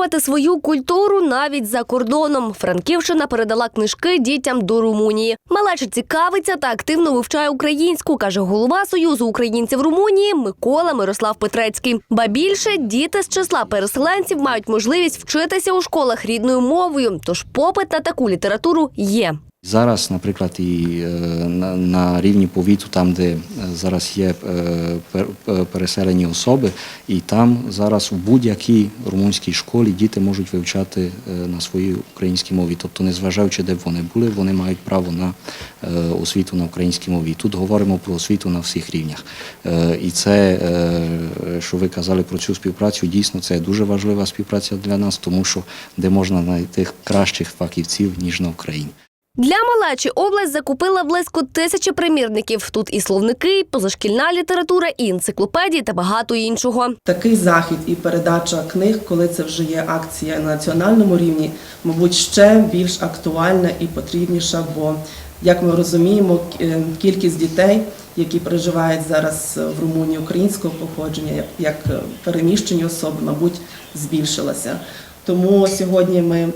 Підтримувати свою культуру навіть за кордоном. Франківщина передала книжки дітям до Румунії. Малеча цікавиться та активно вивчає українську, каже голова Союзу українців Румунії Микола Мирослав Петрецький. Ба більше діти з числа переселенців мають можливість вчитися у школах рідною мовою. Тож попит на таку літературу є. Зараз, наприклад, і е, на, на рівні повіту, там, де е, зараз є е, пер- пер- переселені особи, і там зараз у будь-якій румунській школі діти можуть вивчати на своїй українській мові. Тобто, незважаючи, де б вони були, вони мають право на освіту на українській мові. Тут говоримо про освіту на всіх рівнях. І це, що ви казали про цю співпрацю, дійсно це дуже важлива співпраця для нас, тому що де можна знайти кращих фахівців, ніж на Україні. Для малечі область закупила близько тисячі примірників. Тут і словники, і позашкільна література, і енциклопедії та багато іншого. Такий захід і передача книг, коли це вже є акція на національному рівні, мабуть, ще більш актуальна і потрібніша, бо як ми розуміємо, е, кількість дітей, які проживають зараз в Румунії українського походження, як- е, переміщені особи, мабуть, збільшилася. Тому сьогодні ми,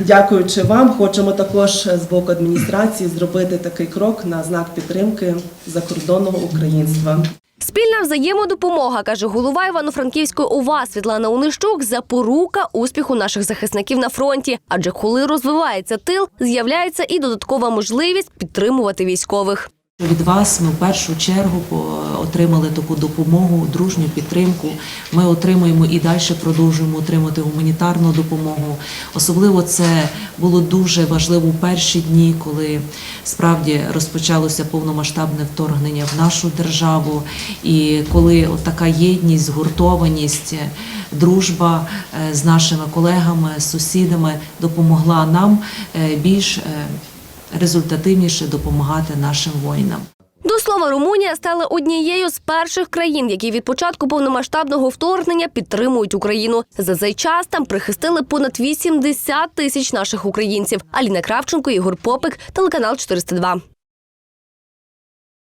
дякуючи вам, хочемо також з боку адміністрації зробити такий крок на знак підтримки закордонного українства. Спільна взаємодопомога, каже голова Івано-Франківської ОВА Світлана Унищук, запорука успіху наших захисників на фронті. Адже коли розвивається тил, з'являється і додаткова можливість підтримувати військових. Від вас ми в першу чергу по- отримали таку допомогу, дружню підтримку. Ми отримуємо і далі продовжуємо отримати гуманітарну допомогу. Особливо це було дуже важливо у перші дні, коли справді розпочалося повномасштабне вторгнення в нашу державу, і коли така єдність, згуртованість, дружба е, з нашими колегами, сусідами допомогла нам е, більш е, результативніше допомагати нашим воїнам. До слова, Румунія стала однією з перших країн, які від початку повномасштабного вторгнення підтримують Україну. За цей час там прихистили понад 80 тисяч наших українців. Аліна Кравченко, Ігор Попик, телеканал 402.